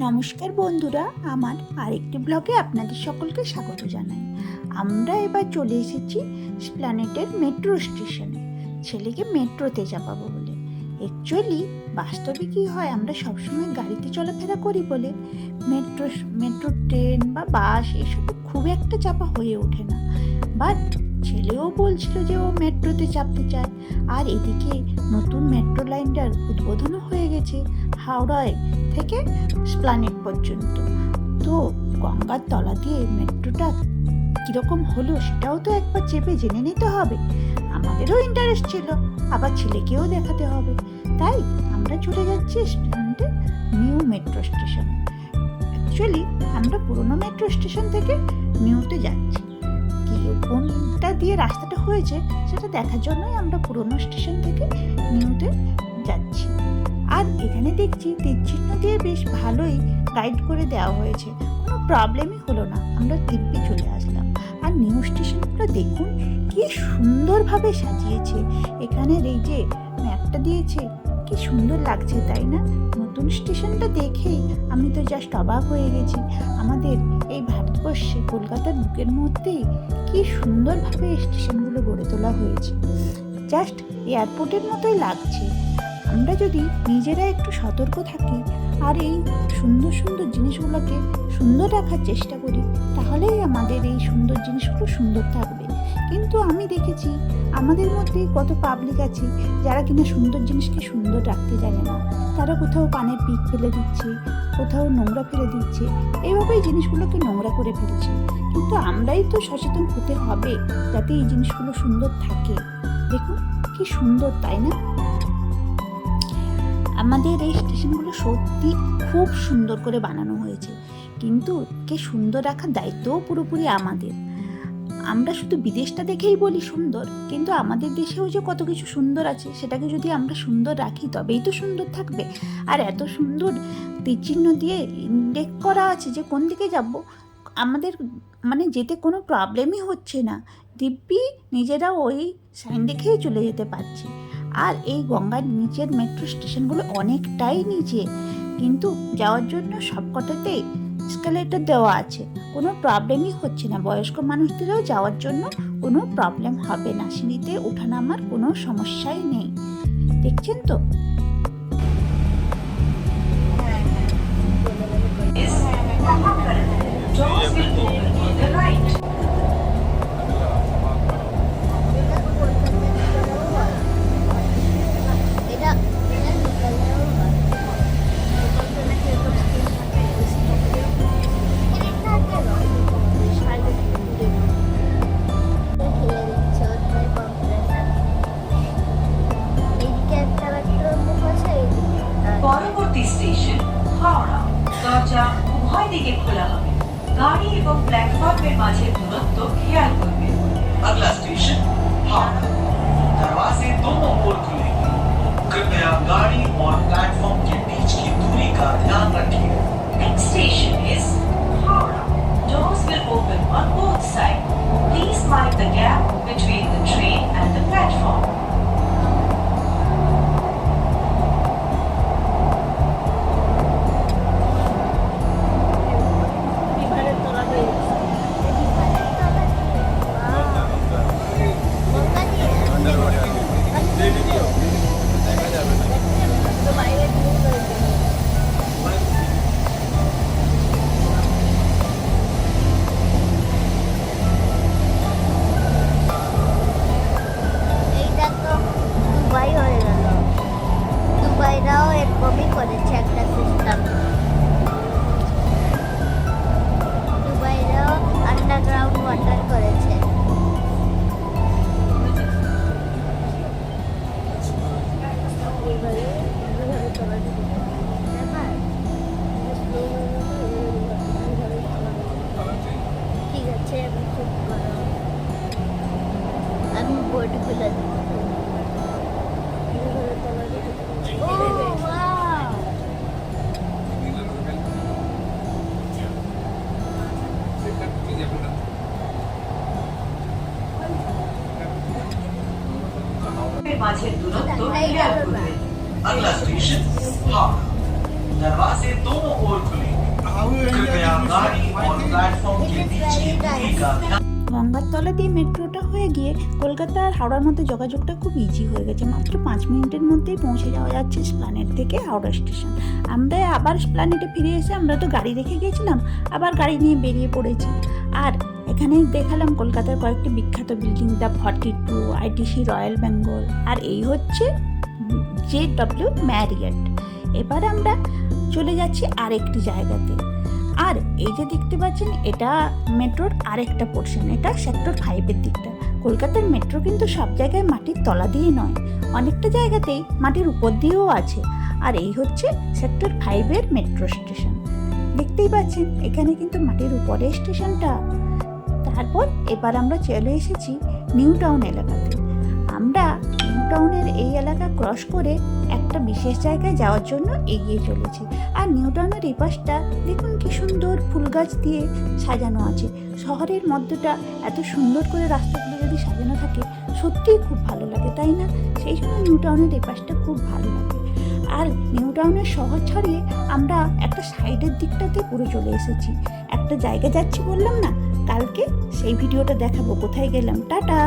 নমস্কার বন্ধুরা, আমার আরেকটি ব্লগে আপনাদের সকলকে স্বাগত জানাই। আমরা এবার চলে এসেছি প্ল্যানেটের মেট্রো স্টেশনে। ছেলেকে মেট্রোতে চাপাবো অ্যাকচুয়ালি বাস্তবে কি হয়? আমরা সবসময় গাড়িতে চলাফেরা করি বলে মেট্রো মেট্রো ট্রেন বা বাস এসব খুব একটা চাপা হয়ে ওঠে না। বাট ছেলেও বলছিল যে ও মেট্রোতে চাপতে চায়। আর এদিকে নতুন মেট্রো লাইনটার উদ্বোধনও হয়ে গেছে হাওড়ায় থেকে স্প্লানেট পর্যন্ত। তো গঙ্গার তলা দিয়ে মেট্রোটা কীরকম হলো সেটাও তো একবার চেপে জেনে নিতে হবে। আমাদেরও ইন্টারেস্ট ছিল, আবার ছেলেকেও দেখাতে হবে। তাই আমরা চলে যাচ্ছি স্প্লানেটের নিউ মেট্রো স্টেশন অ্যাকচুয়ালি আমরা পুরনো মেট্রো স্টেশন থেকে নিউতে যাচ্ছি। কি কোনটা দিয়ে রাস্তাটা হয়েছে সেটা দেখার জন্যই আমরা পুরনো স্টেশন থেকে নিউতে যাচ্ছি। আর এখানে দেখছি তীরচিহ্ন দিয়ে বেশ ভালোই গাইড করে দেওয়া হয়েছে। কোনো প্রবলেমই হলো না। আমরা দিব্যি চলে আসলাম। আর নিউ স্টেশনগুলো দেখুন, কি সুন্দরভাবে সাজিয়েছে। এখানের এই যে ম্যাপটা দিয়েছে, কি সুন্দর লাগছে, তাই না? নতুন স্টেশনটা দেখেই আমি তো জাস্ট অবাক হয়ে গেছি। আমাদের এই ভারতবর্ষে কলকাতার বুকের মধ্যেই কি সুন্দরভাবে স্টেশনগুলো গড়ে তোলা হয়েছে। জাস্ট এয়ারপোর্টের মতোই লাগছে। আমরা যদি নিজেরা একটু সতর্ক থাকি আর এই সুন্দর সুন্দর জিনিসগুলোকে সুন্দর রাখার চেষ্টা করি, তাহলেই আমাদের এই সুন্দর জিনিসগুলো সুন্দর থাকবে। কিন্তু আমি দেখেছি, আমাদের মধ্যে কত পাবলিক আছে, যারা কিনা সুন্দর জিনিসকে সুন্দর রাখতে জানে না। তারা কোথাও পানের পিক ফেলে দিচ্ছে, কোথাও নোংরা ফেলে দিচ্ছে এইভাবেই জিনিসগুলোকে নোংরা করে ফেলছে। কিন্তু আমরাই তো সচেতন হতে হবে, যাতে এই জিনিসগুলো সুন্দর থাকে। দেখুন, কি সুন্দর, তাই না? আমাদের এই স্টেশনগুলো সত্যি খুব সুন্দর করে বানানো হয়েছে। কিন্তু কে সুন্দর রাখার দায়িত্বও পুরোপুরি আমাদের। আমরা শুধু বিদেশটা দেখেই বলি সুন্দর, কিন্তু আমাদের দেশেও যে কত কিছু সুন্দর আছে, সেটাকে যদি আমরা সুন্দর রাখি, তবেই তো সুন্দর থাকবে। আর এত সুন্দর তীরচিহ্ন দিয়ে ইন্ডেক করা আছে যে কোন দিকে যাব, আমাদের মানে যেতে কোনো প্রবলেমই হচ্ছে না। দিব্যি নিজেরা ওই সাইন দেখেই চলে যেতে পারছি। আর এই গঙ্গার নিচের মেট্রো স্টেশনগুলো অনেকটাই নিচে। কিন্তু যাওয়ার জন্য সবকটাতেই স্কেলেটার দেওয়া আছে। কোনো প্রবলেমই হচ্ছে না। বয়স্ক মানুষদেরও যাওয়ার জন্য কোনো প্রবলেম হবে না। সিঁড়িতে ওঠানামার কোনো সমস্যাই নেই। দেখছেন তো? Doors স্টেশন, হাওড়া দরজা উভয় দিকে খোলা হবে। গাড়ি এবং প্ল্যাটফর্মের মাঝে দূরত্ব খেয়াল করবে। আগলা স্টেশন, হাওড়া। particularly. अगला स्टेशन दरवाजे से दोनों ओर खुलेंगे कृपया गाड़ी और प्लेटफॉर्म के बीच की का গঙ্গার তলা দিয়ে মেট্রোটা হয়ে গিয়ে কলকাতা আর হাওড়ার মধ্যে যোগাযোগটা খুব ইজি হয়ে গেছে। মাত্র পাঁচ মিনিটের মধ্যেই পৌঁছে যাওয়া যাচ্ছে স্প্লানেট থেকে হাওড়া স্টেশন আমরা আবার স্প্লানেটে ফিরে এসে আমরা তো গাড়ি রেখে গিয়েছিলাম, আবার গাড়ি নিয়ে বেরিয়ে পড়েছি। আর এখানে দেখালাম কলকাতার কয়েকটি বিখ্যাত building the forty two ITC royal Bengal আর এই হচ্ছে জে ডব্লিউ ম্যারিয়েট এবার আমরা চলে যাচ্ছি আরেকটি জায়গাতে। আর এই যে দেখতে পাচ্ছেন, এটা মেট্রোর আরেকটা পোর্শন এটা সেক্টর ফাইভের দিকটা। কলকাতার মেট্রো কিন্তু সব জায়গায় মাটির তলা দিয়ে নয়, অনেকটা জায়গাতেই মাটির উপর দিয়েও আছে। আর এই হচ্ছে সেক্টর ফাইভের মেট্রো স্টেশন দেখতেই পাচ্ছেন, এখানে কিন্তু মাটির উপরে স্টেশনটা তারপর এবার আমরা চলে এসেছি নিউ টাউন এলাকাতে। আমরা নিউ টাউনের এই এলাকা ক্রস করে একটা বিশেষ জায়গায় যাওয়ার জন্য এগিয়ে চলেছি। আর নিউ টাউনের এই পাশটা দেখুন কি সুন্দর ফুল গাছ দিয়ে সাজানো আছে। শহরের মধ্যটা এত সুন্দর করে রাস্তাগুলো যদি সাজানো থাকে, সত্যিই খুব ভালো লাগে, তাই না? সেই জন্য নিউ টাউনের এই পাশটা খুব ভালো লাগে। আর নিউ টাউনের শহর ছাড়িয়ে আমরা একটা সাইডের দিকটাতে পুরো চলে এসেছি। একটা জায়গা যাচ্ছি বললাম না, কালকে সেই ভিডিওটা দেখাবো। কোথায় গেলাম? টাটা!